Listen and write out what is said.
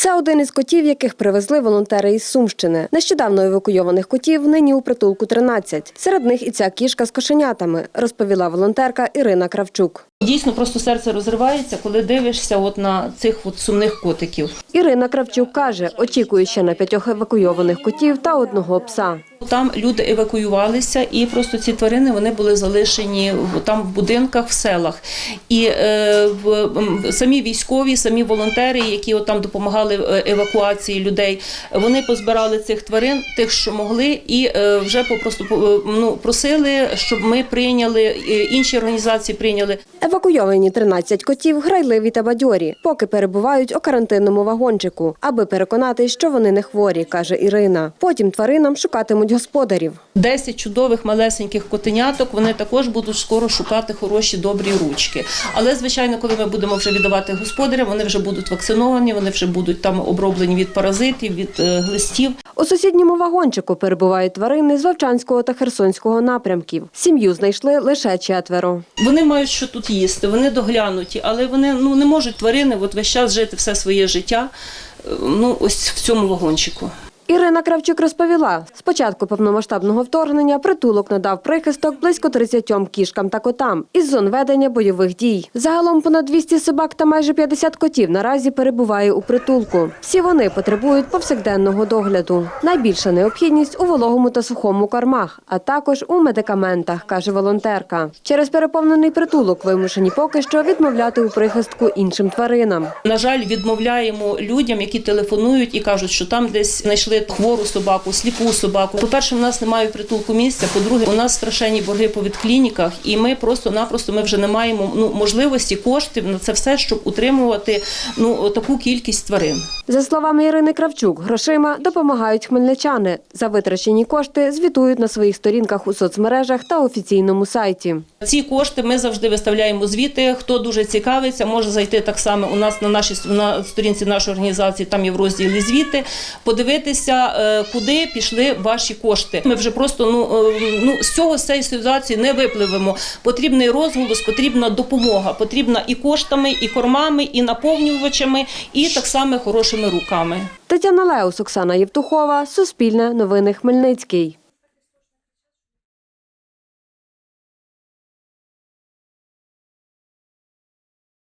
Це один із котів, яких привезли волонтери із Сумщини. Нещодавно евакуйованих котів нині у притулку 13. Серед них і ця кішка з кошенятами, розповіла волонтерка Ірина Кравчук. Дійсно, просто серце розривається, коли дивишся от на цих от сумних котиків. Ірина Кравчук каже, очікує ще на п'ятьох евакуйованих котів та одного пса. Там люди евакуювалися, і просто ці тварини вони були залишені там в будинках, в селах. І е, самі військові, самі волонтери, які от там допомагали е, евакуації людей, вони позбирали цих тварин, тих, що могли, і е, вже попросту ну, просили, щоб ми прийняли, е, інші організації прийняли. Евакуйовані 13 котів грайливі та бадьорі, поки перебувають у карантинному вагончику, аби переконатись, що вони не хворі, каже Ірина. Потім тваринам шукатимуть господарів. 10 чудових малесеньких котеняток. Вони також будуть скоро шукати хороші добрі ручки. Але звичайно, коли ми будемо вже віддавати господарям, вони вже будуть вакциновані, вони вже будуть там оброблені від паразитів, від е, глистів. У сусідньому вагончику перебувають тварини з Вовчанського та Херсонського напрямків. Сім'ю знайшли лише четверо. Вони мають що тут їсти, вони доглянуті, але вони ну не можуть тварини от весь час жити все своє життя. е, Ну ось в цьому вагончику. Ірина Кравчук розповіла, з початку повномасштабного вторгнення притулок надав прихисток близько 30 кішкам та котам із зон ведення бойових дій. Загалом понад 200 собак та майже 50 котів наразі перебуває у притулку. Всі вони потребують повсякденного догляду. Найбільша необхідність у вологому та сухому кормах, а також у медикаментах, каже волонтерка. Через переповнений притулок вимушені поки що відмовляти у прихистку іншим тваринам. На жаль, відмовляємо людям, які телефонують і кажуть, що там десь знайшли хвору собаку, сліпу собаку. По-перше, у нас немає притулку місця. По-друге, у нас страшенні борги по відклініках, і ми просто-напросто ми вже не маємо ну можливості коштів на це все, щоб утримувати ну таку кількість тварин. За словами Ірини Кравчук, грошима допомагають хмельничани. За витрачені кошти звітують на своїх сторінках у соцмережах та офіційному сайті. Ці кошти ми завжди виставляємо звіти. Хто дуже цікавиться, може зайти так само у нас на нашій на сторінці нашої організації. Там є в розділі звіти, подивитися, е, куди пішли ваші кошти. Ми вже просто ну, е, ну з цього з цієї ситуації не випливемо. Потрібний розголос, потрібна допомога, потрібна і коштами, і кормами, і наповнювачами, і так само хорошими руками. Тетяна Леус, Оксана Євтухова, Суспільне, Новини Хмельницький.